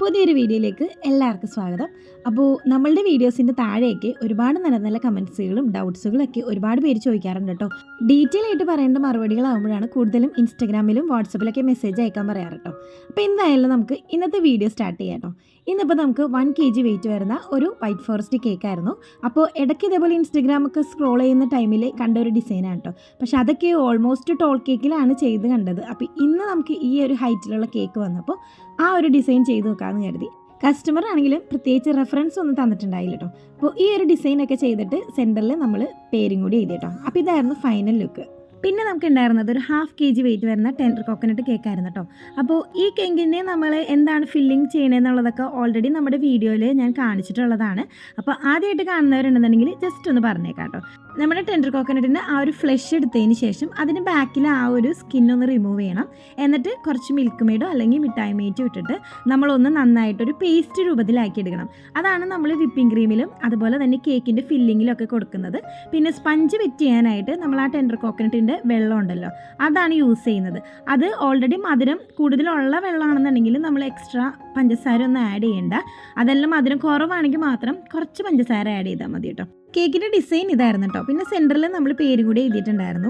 പുതിയൊരു വീഡിയോയിലേക്ക് എല്ലാവർക്കും സ്വാഗതം. അപ്പോൾ നമ്മളുടെ വീഡിയോസിന്റെ താഴെയൊക്കെ ഒരുപാട് നല്ല നല്ല കമൻസുകളും ഡൗട്ട്സുകളും ഒക്കെ ഒരുപാട് പേര് ചോദിക്കാറുണ്ട് കേട്ടോ. ഡീറ്റെയിൽ ആയിട്ട് പറയേണ്ട മറുപടികളാകുമ്പോഴാണ് കൂടുതലും ഇൻസ്റ്റാഗ്രാമിലും വാട്സപ്പിലൊക്കെ മെസ്സേജ് അയക്കാൻ പറയാറ് കേട്ടോ. അപ്പോൾ എന്തായാലും നമുക്ക് ഇന്നത്തെ വീഡിയോ സ്റ്റാർട്ട് ചെയ്യാം കേട്ടോ. ഇന്നിപ്പോൾ നമുക്ക് വൺ കെ ജി വെയിറ്റ് വരുന്ന ഒരു വൈറ്റ് ഫോറസ്റ്റ് കേക്ക് ആയിരുന്നു. അപ്പോൾ ഇടയ്ക്ക് ഇതേപോലെ ഇൻസ്റ്റഗ്രാമൊക്കെ സ്ക്രോൾ ചെയ്യുന്ന ടൈമിൽ കണ്ട ഒരു ഡിസൈനാണ് കേട്ടോ. പക്ഷേ അതൊക്കെ ഓൾമോസ്റ്റ് ടോൾ കേക്കിലാണ് ചെയ്ത് കണ്ടത്. അപ്പോൾ ഇന്ന് നമുക്ക് ഈ ഒരു ഹൈറ്റിലുള്ള കേക്ക് വന്നപ്പോൾ ആ ഒരു ഡിസൈൻ ചെയ്ത് നോക്കാമെന്ന് കരുതി. കസ്റ്റമർ ആണെങ്കിലും പ്രത്യേകിച്ച് റെഫറൻസ് ഒന്നും തന്നിട്ടുണ്ടായില്ല കേട്ടോ അപ്പോൾ ഈ ഒരു ഡിസൈനൊക്കെ ചെയ്തിട്ട് സെന്ററിൽ നമ്മൾ പേരും കൂടി എഴുതി കേട്ടോ അപ്പോൾ ഇതായിരുന്നു ഫൈനൽ ലുക്ക് പിന്നെ നമുക്ക് ഉണ്ടായിരുന്നത് ഒരു ഹാഫ് കെ ജി വെയിറ്റ് വരുന്ന ടെൻഡർ കോക്കനട്ട് കേക്ക് ആയിരുന്നു കേട്ടോ അപ്പോൾ ഈ കേക്കിനെ നമ്മൾ എന്താണ് ഫില്ലിംഗ് ചെയ്യണമെന്നുള്ളതൊക്കെ ഓൾറെഡി നമ്മുടെ വീഡിയോയിൽ ഞാൻ കാണിച്ചിട്ടുള്ളതാണ്. അപ്പോൾ ആദ്യമായിട്ട് കാണുന്നവരുണ്ടെന്നുണ്ടെങ്കിൽ ജസ്റ്റ് ഒന്ന് പറഞ്ഞേക്കാം കേട്ടോ നമ്മുടെ ടെൻഡർ കോക്കനട്ടിന്റെ ആ ഒരു ഫ്ലഷ് എടുത്തതിന് ശേഷം അതിന് ബാക്കിൽ ആ ഒരു സ്കിൻ ഒന്ന് റിമൂവ് ചെയ്യണം. എന്നിട്ട് കുറച്ച് മിൽക്ക് മെയ്ഡോ അല്ലെങ്കിൽ മിഠായി മേറ്റോ ഇട്ടിട്ട് നമ്മളൊന്ന് നന്നായിട്ടൊരു പേസ്റ്റ് രൂപത്തിലാക്കി എടുക്കണം അതാണ് നമ്മൾ വിപ്പിംഗ് ക്രീമിലും അതുപോലെ തന്നെ കേക്കിന്റെ ഫില്ലിങ്ങിലും ഒക്കെ കൊടുക്കുന്നത്. പിന്നെ സ്പഞ്ച് വെറ്റ് ചെയ്യാനായിട്ട് നമ്മൾ ആ ടെൻഡർ കോക്കനട്ടിന്റെ വെള്ളം ഉണ്ടല്ലോ അതാണ് യൂസ് ചെയ്യുന്നത്. അത് ഓൾറെഡി മധുരം കൂടുതലുള്ള വെള്ളമാണെന്നുണ്ടെങ്കിൽ നമ്മൾ എക്സ്ട്രാ പഞ്ചസാര ഒന്നും ആഡ് ചെയ്യേണ്ട. അതെല്ലാം മധുരം കുറവാണെങ്കിൽ മാത്രം കുറച്ച് പഞ്ചസാര ആഡ് ചെയ്താൽ മതി കേട്ടോ. കേക്കിന്റെ ഡിസൈൻ ഇതായിരുന്നു കേട്ടോ. പിന്നെ സെന്ററിൽ നമ്മൾ പേര് കൂടി എഴുതിയിട്ടുണ്ടായിരുന്നു.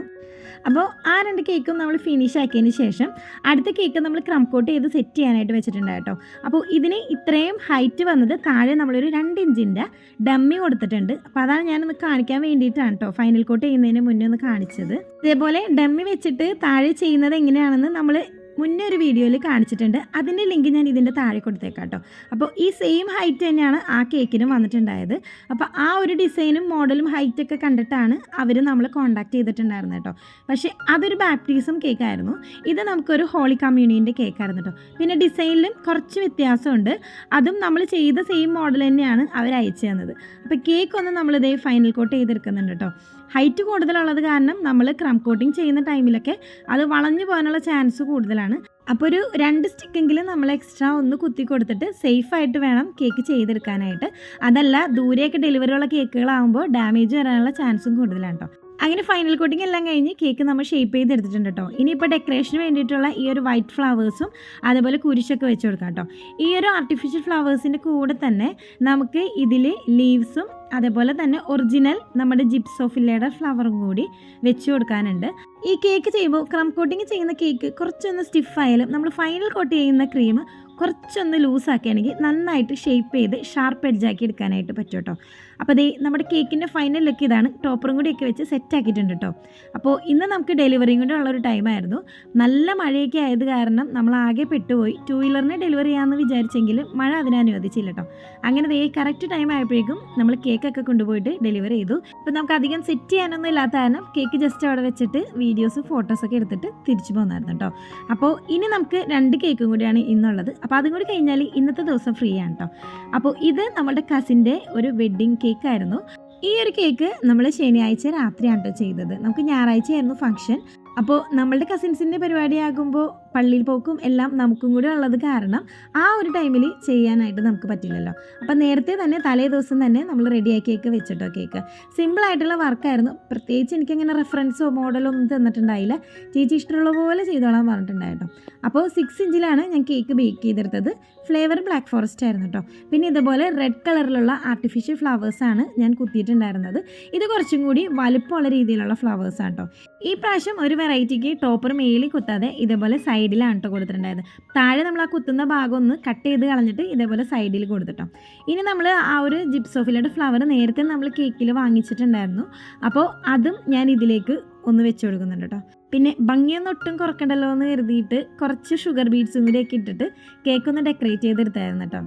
അപ്പോൾ ആ രണ്ട് കേക്കും നമ്മൾ ഫിനിഷ് ആക്കിയതിന് ശേഷം അടുത്ത കേക്ക് നമ്മൾ ക്രം കോട്ട് ചെയ്ത് സെറ്റ് ചെയ്യാനായിട്ട് വെച്ചിട്ടുണ്ട് കേട്ടോ. അപ്പോൾ ഇതിന് ഇത്രയും ഹൈറ്റ് വന്നത് താഴെ നമ്മളൊരു രണ്ട് ഇഞ്ചിന്റെ ഡമ്മി കൊടുത്തിട്ടുണ്ട്. അപ്പോൾ അതാണ് ഞാനൊന്ന് കാണിക്കാൻ വേണ്ടിയിട്ടാണ് കേട്ടോ ഫൈനൽ കോട്ട് ചെയ്യുന്നതിന് മുന്നേ ഒന്ന് കാണിച്ചത്. ഇതേപോലെ ഡമ്മി വെച്ചിട്ട് താഴെ ചെയ്യുന്നത് എങ്ങനെയാണെന്ന് നമ്മൾ മുന്നേ ഒരു വീഡിയോയിൽ കാണിച്ചിട്ടുണ്ട്. അതിന്റെ ലിങ്ക് ഞാൻ ഇതിന്റെ താഴെ കൊടുത്തേക്കാം കേട്ടോ അപ്പോൾ ഈ സെയിം ഹൈറ്റ് തന്നെയാണ് ആ കേക്കിനും വന്നിട്ടുണ്ടായത്. അപ്പോൾ ആ ഒരു ഡിസൈനും മോഡലും ഹൈറ്റൊക്കെ കണ്ടിട്ടാണ് അവർ നമ്മളെ കോൺടാക്ട് ചെയ്തിട്ടുണ്ടായിരുന്നത് കേട്ടോ. പക്ഷേ അതൊരു ബാപ്റ്റിസം കേക്കായിരുന്നു ഇത് നമുക്കൊരു ഹോളി കമ്മ്യൂണിയന്റെ കേക്കായിരുന്നു കേട്ടോ. പിന്നെ ഡിസൈനിലും കുറച്ച് വ്യത്യാസമുണ്ട്. അതും നമ്മൾ ചെയ്ത സെയിം മോഡൽ തന്നെയാണ് അവർ അയച്ചു തന്നത്. അപ്പോൾ കേക്ക് ഒന്ന് നമ്മളിതേ ഫൈനൽ കോട്ട് ചെയ്തെടുക്കുന്നുണ്ട് കേട്ടോ. ഹൈറ്റ് കൂടുതലുള്ളത് കാരണം നമ്മൾ ക്രം കോട്ടിങ് ചെയ്യുന്ന ടൈമിലൊക്കെ അത് വളഞ്ഞു പോകാനുള്ള ചാൻസ് കൂടുതലാണ്. അപ്പോൾ ഒരു രണ്ട് സ്റ്റിക്കെങ്കിലും നമ്മൾ എക്സ്ട്രാ ഒന്ന് കുത്തി കൊടുത്തിട്ട് സേഫായിട്ട് വേണം കേക്ക് ചെയ്തെടുക്കാനായിട്ട്. അതല്ല ദൂരെയൊക്കെ ഡെലിവറിയുള്ള കേക്കുകളാകുമ്പോൾ ഡാമേജ് വരാനുള്ള ചാൻസും കൂടുതലാണ് കേട്ടോ അങ്ങനെ ഫൈനൽ കോട്ടിംഗ് എല്ലാം കഴിഞ്ഞ് കേക്ക് നമ്മൾ ഷേപ്പ് ചെയ്തെടുത്തിട്ടുണ്ട് കേട്ടോ ഇനിയിപ്പോൾ ഡെക്കറേഷന് വേണ്ടിയിട്ടുള്ള ഈ ഒരു വൈറ്റ് ഫ്ലവേഴ്സും അതേപോലെ കുരിശൊക്കെ വെച്ച് കൊടുക്കാം കേട്ടോ ഈ ഒരു ആർട്ടിഫിഷ്യൽ ഫ്ലവേഴ്സിന്റെ കൂടെ തന്നെ നമുക്ക് ഇതിൽ ലീവ്സും അതേപോലെ തന്നെ ഒറിജിനൽ നമ്മുടെ ജിപ്സോഫില്ലയുടെ ഫ്ലവറും കൂടി വെച്ച് കൊടുക്കാനുണ്ട്. ഈ കേക്ക് ചെയ്യുമ്പോൾ ക്രം കോട്ടിങ് ചെയ്യുന്ന കേക്ക് കുറച്ചൊന്ന് സ്റ്റിഫായാലും നമ്മൾ ഫൈനൽ കോട്ട് ചെയ്യുന്ന ക്രീം കുറച്ചൊന്ന് ലൂസാക്കുകയാണെങ്കിൽ നന്നായിട്ട് ഷേപ്പ് ചെയ്ത് ഷാർപ്പ് എഡ്ജാക്കി എടുക്കാനായിട്ട് പറ്റും കേട്ടോ അപ്പോൾ ദേ നമ്മുടെ കേക്കിന്റെ ഫൈനൽ ലുക്ക് ഇതാണ്. ടോപ്പറും കൂടിയൊക്കെ വെച്ച് സെറ്റ് ആക്കിയിട്ടുണ്ട് കേട്ടോ അപ്പോൾ ഇന്ന് നമുക്ക് ഡെലിവറിയും കൂടെ ഉള്ളൊരു ടൈമായിരുന്നു നല്ല മഴയൊക്കെ ആയത് കാരണം നമ്മൾ ആകെ പെട്ടുപോയി. ടൂ വീലറിനെ ഡെലിവറി ചെയ്യാമെന്ന് വിചാരിച്ചെങ്കിലും മഴ അതിനനുവദിച്ചില്ല കേട്ടോ അങ്ങനെ ദേ കറക്റ്റ് ടൈം ആയപ്പോഴേക്കും നമ്മൾ കേക്കൊക്കെ കൊണ്ടുപോയിട്ട് ഡെലിവറി ചെയ്തു. ഇപ്പോൾ നമുക്ക് അധികം സെറ്റ് ചെയ്യാനൊന്നും ഇല്ലാത്ത കാരണം കേക്ക് ജസ്റ്റ് അവിടെ വെച്ചിട്ട് വീഡിയോസും ഫോട്ടോസൊക്കെ എടുത്തിട്ട് തിരിച്ചു പോകുന്നായിരുന്നു കേട്ടോ അപ്പോൾ ഇനി നമുക്ക് രണ്ട് കേക്കും കൂടിയാണ് ഇന്നുള്ളത്. അപ്പോൾ അതും കൂടി കഴിഞ്ഞാൽ ഇന്നത്തെ ദിവസം ഫ്രീ ആണ് കേട്ടോ അപ്പോൾ ഇത് നമ്മുടെ കസിന്റെ ഒരു വെഡ്ഡിങ് കേക്ക് ആയിരുന്നു. ഈ ഒരു കേക്ക് നമ്മൾ ശനിയാഴ്ച രാത്രിയാണ് കേട്ടോ ചെയ്തത്. നമുക്ക് ഞായറാഴ്ചയായിരുന്നു ഫംഗ്ഷൻ അപ്പോൾ നമ്മളുടെ കസിൻസിന്റെ പരിപാടിയാകുമ്പോൾ പള്ളിയിൽ പോക്കും എല്ലാം നമുക്കും കൂടി ഉള്ളത് കാരണം ആ ഒരു ടൈമിൽ ചെയ്യാനായിട്ട് നമുക്ക് പറ്റില്ലല്ലോ. അപ്പം നേരത്തെ തന്നെ തലേ ദിവസം തന്നെ നമ്മൾ റെഡിയാക്കിയൊക്കെ വെച്ചിട്ടോ കേക്ക് സിമ്പിളായിട്ടുള്ള വർക്കായിരുന്നു പ്രത്യേകിച്ച് എനിക്കങ്ങനെ റെഫറൻസോ മോഡലോ ഒന്നും തന്നിട്ടുണ്ടായില്ല. ചേച്ചി ഇഷ്ടമുള്ള പോലെ ചെയ്തോളാൻ പറഞ്ഞിട്ടുണ്ടായിട്ടോ. അപ്പോൾ സിക്സ് ഇഞ്ചിലാണ് ഞാൻ കേക്ക് ബേക്ക് ചെയ്തെടുത്തത്. ഫ്ലേവർ ബ്ലാക്ക് ഫോറസ്റ്റ് ആയിരുന്നു കേട്ടോ പിന്നെ ഇതുപോലെ റെഡ് കളറിലുള്ള ആർട്ടിഫിഷ്യൽ ഫ്ലവേഴ്സാണ് ഞാൻ കുത്തിയിട്ടുണ്ടായിരുന്നത്. ഇത് കുറച്ചും കൂടി വലുപ്പമുള്ള രീതിയിലുള്ള ഫ്ലവേഴ്സാണ് കേട്ടോ ഈ പ്രാവശ്യം ഒരു വെറൈറ്റിക്ക് ടോപ്പർ മേലിൽ കുത്താതെ ഇതേപോലെ സൈഡിലാണ് കേട്ടോ കൊടുത്തിട്ടുണ്ടായത്. താഴെ നമ്മൾ ആ കുത്തുന്ന ഭാഗം ഒന്ന് കട്ട് ചെയ്ത് കളഞ്ഞിട്ട് ഇതേപോലെ സൈഡിൽ കൊടുത്തിട്ടോ. ഇനി നമ്മൾ ആ ഒരു ജിപ്സോഫിലയുടെ ഫ്ലവർ നേരത്തെ നമ്മൾ കേക്കിൽ വാങ്ങിച്ചിട്ടുണ്ടായിരുന്നു. അപ്പോൾ അതും ഞാൻ ഇതിലേക്ക് ഒന്ന് വെച്ച് കൊടുക്കുന്നുണ്ട് കേട്ടോ പിന്നെ ഭംഗിയൊന്നും ഒട്ടും കുറക്കണ്ടല്ലോ എന്ന് കരുതിയിട്ട് കുറച്ച് ഷുഗർ ബീഡ്സും കൂടിയൊക്കെ ഇട്ടിട്ട് കേക്ക് ഒന്ന് ഡെക്കറേറ്റ് ചെയ്തെടുത്തായിരുന്നു കേട്ടോ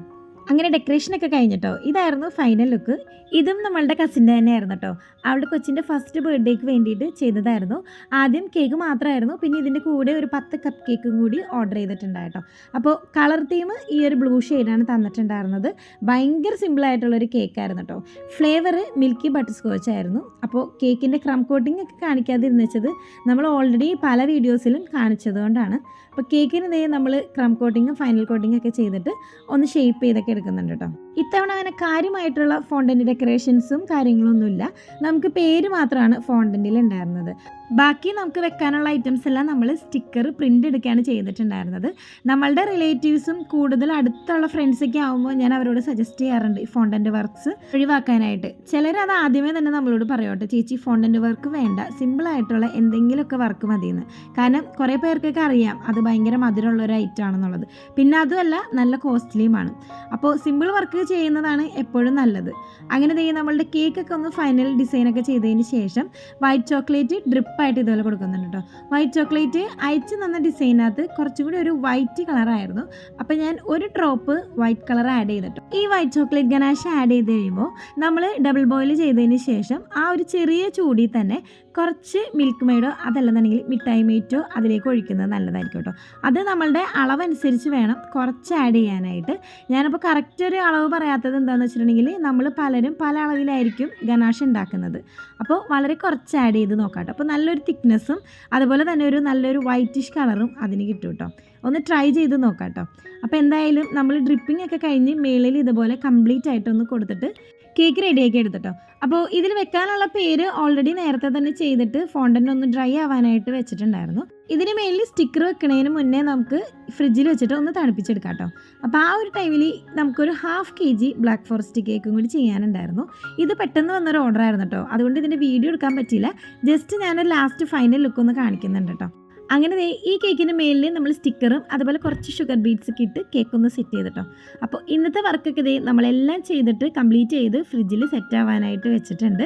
അങ്ങനെ ഡെക്കറേഷനൊക്കെ കഴിഞ്ഞിട്ടോ? ഇതായിരുന്നു ഫൈനൽ ലുക്ക് ഇതും നമ്മളുടെ കസിന്റെ തന്നെയായിരുന്നു കേട്ടോ. അവളുടെ കൊച്ചിന്റെ ഫസ്റ്റ് ബർത്ത്ഡേക്ക് വേണ്ടിയിട്ട് ചെയ്തതായിരുന്നു. ആദ്യം കേക്ക് മാത്രമായിരുന്നു. പിന്നെ ഇതിന്റെ കൂടെ ഒരു പത്ത് കപ്പ് കേക്കും കൂടി ഓർഡർ ചെയ്തിട്ടുണ്ടായിട്ടോ അപ്പോൾ കളർ തീം ഈ ഒരു ബ്ലൂ ഷെയ്ഡാണ് തന്നിട്ടുണ്ടായിരുന്നത്. ഭയങ്കര സിമ്പിളായിട്ടുള്ളൊരു കേക്കായിരുന്നു കേട്ടോ. ഫ്ലേവർ മിൽക്കി ബട്ടർ സ്കോച്ച് ആയിരുന്നു. അപ്പോൾ കേക്കിന്റെ ക്രം കോട്ടിംഗ് ഒക്കെ കാണിക്കാതിരുന്നത് നമ്മൾ ഓൾറെഡി പല വീഡിയോസിലും കാണിച്ചതുകൊണ്ടാണ് അപ്പോൾ കേക്കിന് ഇതേ നമ്മൾ ക്രം കോട്ടിങ്ങും ഫൈനൽ കോട്ടിങ്ങും ഒക്കെ ചെയ്തിട്ട് ഒന്ന് ഷേപ്പ് ചെയ്തൊക്കെ എടുക്കുന്നുണ്ട് കേട്ടോ ഇത്തവണ അങ്ങനെ കാര്യമായിട്ടുള്ള ഫോണ്ടന്റ് ഡെക്കറേഷൻസും കാര്യങ്ങളൊന്നുമില്ല. നമുക്ക് പേര് മാത്രമാണ് ഫോണ്ടന്റിൽ ഉണ്ടായിരുന്നത്. ബാക്കി നമുക്ക് വെക്കാനുള്ള ഐറ്റംസ് എല്ലാം നമ്മൾ സ്റ്റിക്കർ പ്രിന്റ് എടുക്കുകയാണ് ചെയ്തിട്ടുണ്ടായിരുന്നത്. നമ്മളുടെ റിലേറ്റീവ്സും കൂടുതൽ അടുത്തുള്ള ഫ്രണ്ട്സൊക്കെ ആകുമ്പോൾ ഞാൻ അവരോട് സജസ്റ്റ് ചെയ്യാറുണ്ട് ഈ ഫോണ്ടന്റ് വർക്ക്സ് ഒഴിവാക്കാനായിട്ട്. ചിലർ അത് ആദ്യമേ തന്നെ നമ്മളോട് പറയോട്ടെ ചേച്ചി ഫോണ്ടന്റ് വർക്ക് വേണ്ട. സിമ്പിളായിട്ടുള്ള എന്തെങ്കിലുമൊക്കെ വർക്ക് മതിയെന്ന്. കാരണം കുറേ പേർക്കൊക്കെ അറിയാം അത് ഭയങ്കര മധുരമുള്ള ഒരു ഐറ്റം ആണെന്നുള്ളത്. പിന്നെ അതുമല്ല നല്ല കോസ്റ്റ്ലിയുമാണ് അപ്പോൾ സിമ്പിൾ വർക്ക് ചെയ്യുന്നതാണ് എപ്പോഴും നല്ലത്. അങ്ങനെ ചെയ്യുന്ന നമ്മളുടെ കേക്കൊക്കെ ഒന്ന് ഫൈനൽ ഡിസൈനൊക്കെ ചെയ്തതിന് ശേഷം വൈറ്റ് ചോക്ലേറ്റ് ഡ്രിപ്പായിട്ട് ഇതുപോലെ കൊടുക്കുന്നുണ്ട് കേട്ടോ. വൈറ്റ് ചോക്ലേറ്റ് അയച്ചു തന്ന ഡിസൈനകത്ത് കുറച്ചും കൂടി ഒരു വൈറ്റ് കളറായിരുന്നു അപ്പോൾ ഞാൻ ഒരു ഡ്രോപ്പ് വൈറ്റ് കളർ ആഡ് ചെയ്തിട്ടു. ഈ വൈറ്റ് ചോക്ലേറ്റ് ഗനാഷ് ആഡ് ചെയ്ത് കഴിയുമ്പോൾ നമ്മൾ ഡബിൾ ബോയിൽ ചെയ്തതിന് ശേഷം ആ ഒരു ചെറിയ ചൂടി തന്നെ കുറച്ച് മിൽക്ക് മെയ്ഡോ അതല്ലെന്നുണ്ടെങ്കിൽ മിഠായി മീറ്റോ അതിലേക്ക് ഒഴിക്കുന്നത് നല്ലതായിരിക്കും കേട്ടോ. അത് നമ്മളുടെ അളവനുസരിച്ച് വേണം കുറച്ച് ആഡ് ചെയ്യാനായിട്ട്. ഞാനപ്പോൾ കറക്റ്റ് ഒരു അളവ് പറയാത്തത് എന്താണെന്ന് വെച്ചിട്ടുണ്ടെങ്കിൽ നമ്മൾ പലരും പല അളവിലായിരിക്കും ഗനാഷ് ഉണ്ടാക്കുന്നത്. അപ്പോൾ വളരെ കുറച്ച് ആഡ് ചെയ്ത് നോക്കാം കേട്ടോ. അപ്പോൾ നല്ലൊരു തിക്നെസ്സും അതുപോലെ തന്നെ ഒരു നല്ലൊരു വൈറ്റിഷ് കളറും അതിന് കിട്ടും കേട്ടോ ഒന്ന് ട്രൈ ചെയ്ത് നോക്കാം കേട്ടോ അപ്പോൾ എന്തായാലും നമ്മൾ ഡ്രിപ്പിംഗ് ഒക്കെ കഴിഞ്ഞ് മേളിൽ ഇതുപോലെ കംപ്ലീറ്റ് ആയിട്ടൊന്ന് കൊടുത്തിട്ട് കേക്ക് റെഡിയാക്കി എടുത്തിട്ടോ. അപ്പോൾ ഇതിൽ വെക്കാനുള്ള പേര് ഓൾറെഡി നേരത്തെ തന്നെ ചെയ്തിട്ട് ഫോണ്ടന്റ് ഒന്ന് ഡ്രൈ ആവാനായിട്ട് വെച്ചിട്ടുണ്ടായിരുന്നു. ഇതിന് മേലിൽ സ്റ്റിക്കർ വെക്കുന്നതിന് മുന്നേ നമുക്ക് ഫ്രിഡ്ജിൽ വെച്ചിട്ട് ഒന്ന് തണുപ്പിച്ചെടുക്കാം കേട്ടോ അപ്പോൾ ആ ഒരു ടൈമിൽ നമുക്കൊരു half K G black forest കേക്കും കൂടി ചെയ്യാനുണ്ടായിരുന്നു. ഇത് പെട്ടെന്ന് വന്നൊരു ഓർഡർ ആയിരുന്നു കേട്ടോ അതുകൊണ്ട് ഇതിന്റെ വീഡിയോ എടുക്കാൻ പറ്റിയില്ല. ജസ്റ്റ് ഞാൻ ലാസ്റ്റ് ഫൈനൽ ലുക്ക് ഒന്ന് കാണിക്കുന്നുണ്ട് കേട്ടോ അങ്ങനെ ഈ കേക്കിന് മേലിൽ നമ്മൾ സ്റ്റിക്കറും അതുപോലെ കുറച്ച് ഷുഗർ ബീറ്റ്സ് ഒക്കെ ഇട്ട് കേക്ക് ഒന്ന് സെറ്റ് ചെയ്തിട്ടോ. അപ്പോൾ ഇന്നത്തെ വർക്കൊക്കെ ഇതേ നമ്മളെല്ലാം ചെയ്തിട്ട് കംപ്ലീറ്റ് ചെയ്ത് ഫ്രിഡ്ജിൽ സെറ്റ് ആവാനായിട്ട് വെച്ചിട്ടുണ്ട്.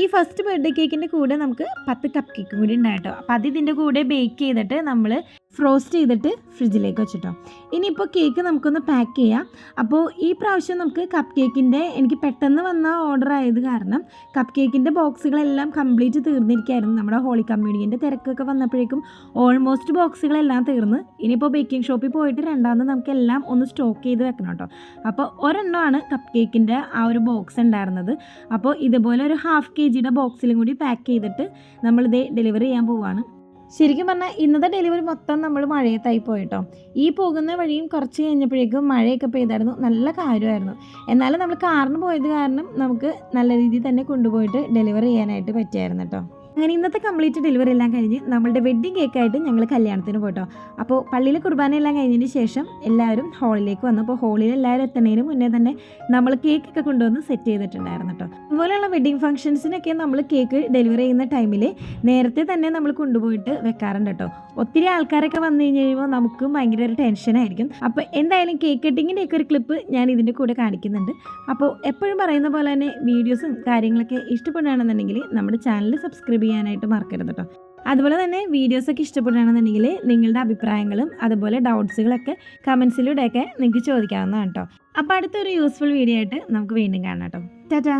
ഈ ഫസ്റ്റ് ബർത്ത്ഡേ കേക്കിന്റെ കൂടെ നമുക്ക് പത്ത് കപ്പ് കേക്കും കൂടി ഉണ്ടായിട്ടോ. അപ്പോൾ അത് ഇതിന്റെ കൂടെ ബേക്ക് ചെയ്തിട്ട് നമ്മൾ ഫ്രോസ്റ്റ് ചെയ്തിട്ട് ഫ്രിഡ്ജിലേക്ക് വെച്ചിട്ടോ. ഇനിയിപ്പോൾ കേക്ക് നമുക്കൊന്ന് പാക്ക് ചെയ്യാം. അപ്പോൾ ഈ പ്രാവശ്യം നമുക്ക് കപ്പ് കേക്കിന്റെ എനിക്ക് പെട്ടെന്ന് വന്ന ഓർഡർ ആയത് കാരണം കപ്പ് കേക്കിന്റെ ബോക്സുകളെല്ലാം കംപ്ലീറ്റ് തീർന്നിരിക്കുകയായിരുന്നു നമ്മുടെ ഹോളി കമ്മ്യൂണിയന്റെ തിരക്കൊക്കെ വന്നപ്പോഴേക്കും ഓൾമോസ്റ്റ് ബോക്സുകളെല്ലാം തീർന്ന്. ഇനിയിപ്പോൾ ബേക്കിംഗ് ഷോപ്പിൽ പോയിട്ട് രണ്ടാമത് നമുക്ക് എല്ലാം ഒന്ന് സ്റ്റോക്ക് ചെയ്ത് വെക്കണം കേട്ടോ. അപ്പോൾ ഒരെണ്ണമാണ് കപ്പ് കേക്കിന്റെ ആ ഒരു ബോക്സ് ഉണ്ടായിരുന്നത്. അപ്പോൾ ഇതുപോലെ ഒരു ഹാഫ് കെ ജിയുടെ ബോക്സിലും കൂടി പാക്ക് ചെയ്തിട്ട് നമ്മളിത് ഡെലിവറി ചെയ്യാൻ പോവുകയാണ് ശരിക്കും പറഞ്ഞാൽ ഇന്നത്തെ ഡെലിവറി മൊത്തം നമ്മൾ മഴയത്തായി പോയിട്ടോ. ഈ പോകുന്ന വഴിയും കുറച്ച് കഴിഞ്ഞപ്പോഴേക്കും മഴയൊക്കെ പെയ്തായിരുന്നു. നല്ല കാര്യമായിരുന്നു എന്നാലും നമ്മൾ കാറിന് പോയത് കാരണം നമുക്ക് നല്ല രീതിയിൽ തന്നെ കൊണ്ടുപോയിട്ട് ഡെലിവറി ചെയ്യാനായിട്ട് പറ്റിയായിരുന്നു കേട്ടോ അങ്ങനെ ഇന്നത്തെ കംപ്ലീറ്റ് ഡെലിവറി എല്ലാം കഴിഞ്ഞ് നമ്മളുടെ വെഡ്ഡിങ് കേക്കായിട്ട് ഞങ്ങൾ കല്യാണത്തിന് പോട്ടോ. അപ്പോൾ പള്ളിയിലെ കുർബാന എല്ലാം കഴിഞ്ഞതിന് ശേഷം എല്ലാവരും ഹാളിലേക്ക് വന്നു. അപ്പോൾ ഹാളിൽ എല്ലാവരും എത്തുന്നതിന് മുന്നേ തന്നെ നമ്മൾ കേക്കൊക്കെ കൊണ്ടുവന്ന് സെറ്റ് ചെയ്തിട്ടുണ്ടായിരുന്നു കേട്ടോ അതുപോലെയുള്ള വെഡ്ഡിങ് ഫംഗ്ഷൻസിനൊക്കെ നമ്മൾ കേക്ക് ഡെലിവറി ചെയ്യുന്ന ടൈമിൽ നേരത്തെ തന്നെ നമ്മൾ കൊണ്ടുപോയിട്ട് വെക്കാറുണ്ട് കേട്ടോ ഒത്തിരി ആൾക്കാരൊക്കെ വന്നു കഴിഞ്ഞ് കഴിയുമ്പോൾ നമുക്കും ഭയങ്കര ഒരു ടെൻഷനായിരിക്കും അപ്പോൾ എന്തായാലും കേക്ക് കട്ടിങ്ങിന്റെ ഒക്കെ ഒരു ക്ലിപ്പ് ഞാൻ ഇതിന്റെ കൂടെ കാണിക്കുന്നുണ്ട്. അപ്പോൾ എപ്പോഴും പറയുന്ന പോലെ തന്നെ വീഡിയോസും കാര്യങ്ങളൊക്കെ ഇഷ്ടപ്പെടുകയാണെന്നുണ്ടെങ്കിൽ നമ്മുടെ ചാനൽ സബ്സ്ക്രൈബ് ചെയ്യാനായിട്ട് മറക്കരുത് കേട്ടോ അതുപോലെ തന്നെ വീഡിയോസൊക്കെ ഇഷ്ടപ്പെടുകയാണെന്നുണ്ടെങ്കിൽ നിങ്ങളുടെ അഭിപ്രായങ്ങളും അതുപോലെ ഡൗട്ട്സുകളൊക്കെ കമൻസിലൂടെയൊക്കെ നിങ്ങൾക്ക് ചോദിക്കാവുന്നതാണ് കേട്ടോ അപ്പോൾ അടുത്തൊരു യൂസ്ഫുൾ വീഡിയോ ആയിട്ട് നമുക്ക് വീണ്ടും കാണാം കേട്ടോ ടാറ്റാ.